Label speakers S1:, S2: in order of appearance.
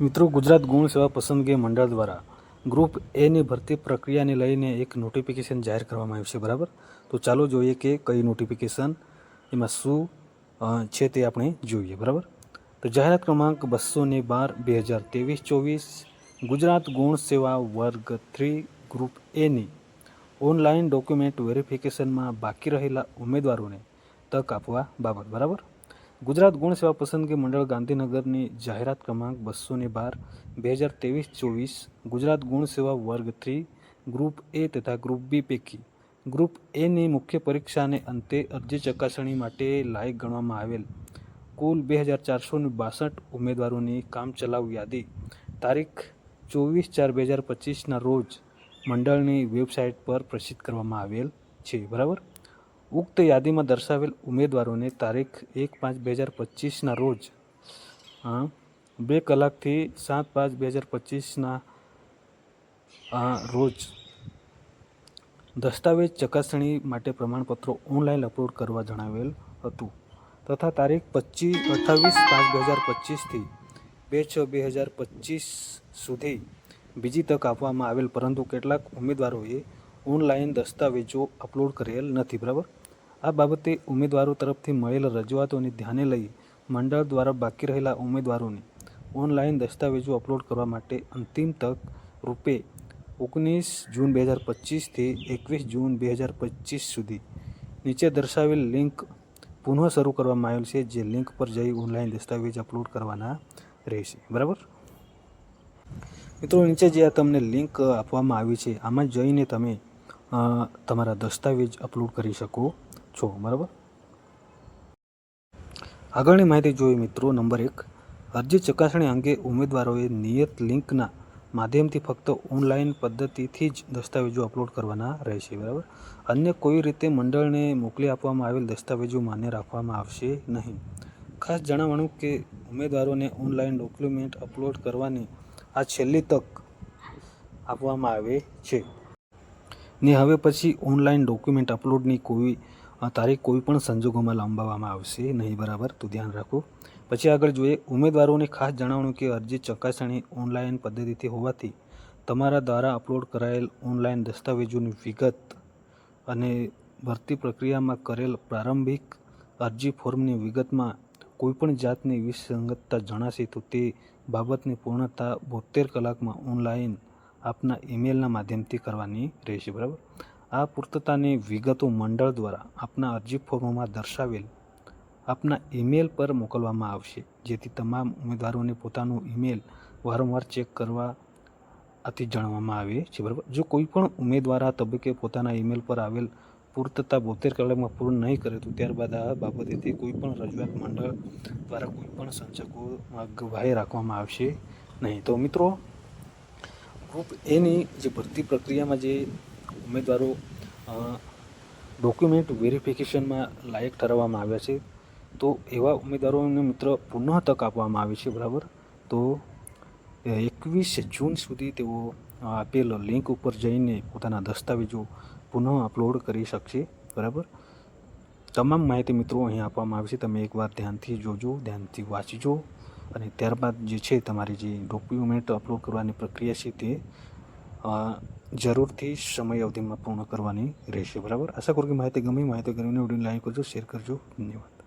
S1: મિત્રો, ગુજરાત ગુણ સેવા પસંદગી મંડળ દ્વારા ગ્રુપ એની ભરતી પ્રક્રિયાને લઈને એક નોટિફિકેશન જાહેર કરવામાં આવ્યું છે, બરાબર? તો ચાલો જોઈએ કે કઈ નોટિફિકેશન એમાં શું છે તે આપણે જોઈએ, બરાબર? તો જાહેરાત ક્રમાંક બસો ને બાર, બે હજાર ત્રેવીસ, ચોવીસ, ગુજરાત ગુણ સેવા વર્ગ થ્રી, ગ્રુપ એની ઓનલાઈન ડોક્યુમેન્ટ વેરિફિકેશનમાં બાકી રહેલા ઉમેદવારોને તક આપવા બાબત, બરાબર? ગુજરાત ગુણ સેવા પસંદગી મંડળ ગાંધીનગરની જાહેરાત ક્રમાંક બસો ને બાર બે હજાર ત્રેવીસ ચોવીસ ગુજરાત ગુણ સેવા વર્ગ થ્રી ગ્રુપ એ તથા ગ્રુપ બી પૈકી ગ્રુપ એની મુખ્ય પરીક્ષાને અંતે અરજી ચકાસણી માટે લાયક ગણવામાં આવેલ કુલ બે હજાર ચારસો બાસઠ ઉમેદવારોની કામચલાઉ યાદી તારીખ ચોવીસ ચાર બે હજાર પચીસના રોજ મંડળની વેબસાઇટ પર પ્રસિદ્ધ કરવામાં આવેલ છે. બરાબર? ઉક્ત યાદીમાં દર્શાવેલ ઉમેદવારોને તારીખ એક પાંચ બે હજાર પચીસના રોજ બે કલાકથી સાત પાંચ બે હજાર પચીસના રોજ દસ્તાવેજ ચકાસણી માટે પ્રમાણપત્રો ઓનલાઈન અપલોડ કરવા જણાવેલ હતું તથા તારીખ પચીસ અઠ્ઠાવીસ પાંચ બે હજાર પચીસથી બે છ બે હજાર પચીસ સુધી બીજી તક આપવામાં આવેલ પરંતુ કેટલાક ઉમેદવારોએ ઓનલાઈન દસ્તાવેજો અપલોડ કરેલ નથી, બરાબર? આ બાબતે ઉમેદવારો તરફથી મળેલ રજૂઆતોને ધ્યાને લઈ મંડળ દ્વારા બાકી રહેલા ઉમેદવારોને ઓનલાઈન દસ્તાવેજો અપલોડ કરવા માટે અંતિમ તક રૂપે ઓગણીસ જૂન બે હજાર પચીસથી એકવીસ જૂન બે હજાર પચીસ સુધી નીચે દર્શાવેલ લિંક પુનઃ શરૂ કરવામાં આવેલ છે, જે લિંક પર જઈ ઓનલાઈન દસ્તાવેજ અપલોડ કરવાના રહેશે. બરાબર? મિત્રો, નીચે જે આ તમને લિંક આપવામાં આવી છે, આમાં જઈને તમે તમારા દસ્તાવેજ અપલોડ કરી શકો. છો, બરાબર? આગળની માહિતી જોઈએ મિત્રો, નંબર એક. અરજી ચકાસણી અંગે ઉમેદવારોએ નિયત લિંકના માધ્યમથી ફક્ત ઓનલાઈન પદ્ધતિથી જ દસ્તાવેજો અપલોડ કરવાના રહેશે, બરાબર? અન્ય કોઈ રીતે મંડળને મોકલી આપવામાં આવેલ દસ્તાવેજો માન્ય રાખવામાં આવશે નહીં. ખાસ જણાવવાનું કે ઉમેદવારોને ઓનલાઈન ડોક્યુમેન્ટ અપલોડ કરવાની આ છેલ્લી તક આપવામાં આવે છે. ને હવે પછી ઓનલાઈન ડોક્યુમેન્ટ અપલોડની કોઈ તારીખ કોઈ પણ સંજોગોમાં લંબાવવામાં આવશે નહીં, બરાબર? તો ધ્યાન રાખો. પછી આગળ જોઈએ, ઉમેદવારોને ખાસ જણાવવાનું કે અરજી ચકાસણી ઓનલાઈન પદ્ધતિથી હોવાથી તમારા દ્વારા અપલોડ કરાયેલ ઓનલાઈન દસ્તાવેજોની વિગત અને ભરતી પ્રક્રિયામાં કરેલ પ્રારંભિક અરજી ફોર્મની વિગતમાં કોઈપણ જાતની વિસંગતતા જણાશે તો તે બાબતની પૂર્ણતા બોતેર કલાકમાં ઓનલાઈન આપના ઈમેલના માધ્યમથી કરવાની રહેશે, બરાબર? આ પૂર્તતાની વિગતો મંડળ દ્વારા આપના અરજી ફોર્મમાં દર્શાવેલ આપના ઈમેલ પર મોકલવામાં આવશે. જેથી તમામ ઉમેદવારોને પોતાનું ઈમેલ વારંવાર ચેક કરવા આથી જણાવવામાં આવે છે, બરાબર? જો કોઈ પણ ઉમેદવાર આ તબક્કે પોતાના ઈમેલ પર આવેલ પૂર્તતા બોતેર કલાકમાં પૂર્ણ નહીં કરે, તો ત્યારબાદ આ બાબતેથી કોઈ પણ રજૂઆત મંડળ દ્વારા કોઈ પણ સંચકોમાં ગવાહી રાખવામાં આવશે નહીં. તો મિત્રો ગ્રુપ એની જે ભરતી પ્રક્રિયામાં જે ઉમેદવારો ડોક્યુમેન્ટ વેરિફિકેશનમાં લાયક ઠરાવવામાં આવ્યા છે. તો એવા ઉમેદવારોને મિત્ર પુનઃ તક આપવામાં આવી છે, બરાબર? તો એકવીસ જૂન સુધી તેઓ આપેલ લિંક ઉપર જઈને પોતાના દસ્તાવેજો પુનઃ અપલોડ કરી શકશે, બરાબર? તમામ માહિતી મિત્રો અહીં આપવામાં આવી છે. તમે એકવાર ધ્યાનથી જોજો, ધ્યાનથી વાંચજો અને ત્યારબાદ જે છે તમારી જે ડોક્યુમેન્ટ અપલોડ કરવાની પ્રક્રિયા છે તે જરૂરથી સમય અવધિમાં પૂર્ણ કરવાની રહેશે, બરાબર? આશા કરું કે માહિતી ગમી, માહિતી કરીને વીડિયો લાઈક કરજો શેર કરજો. ધન્યવાદ.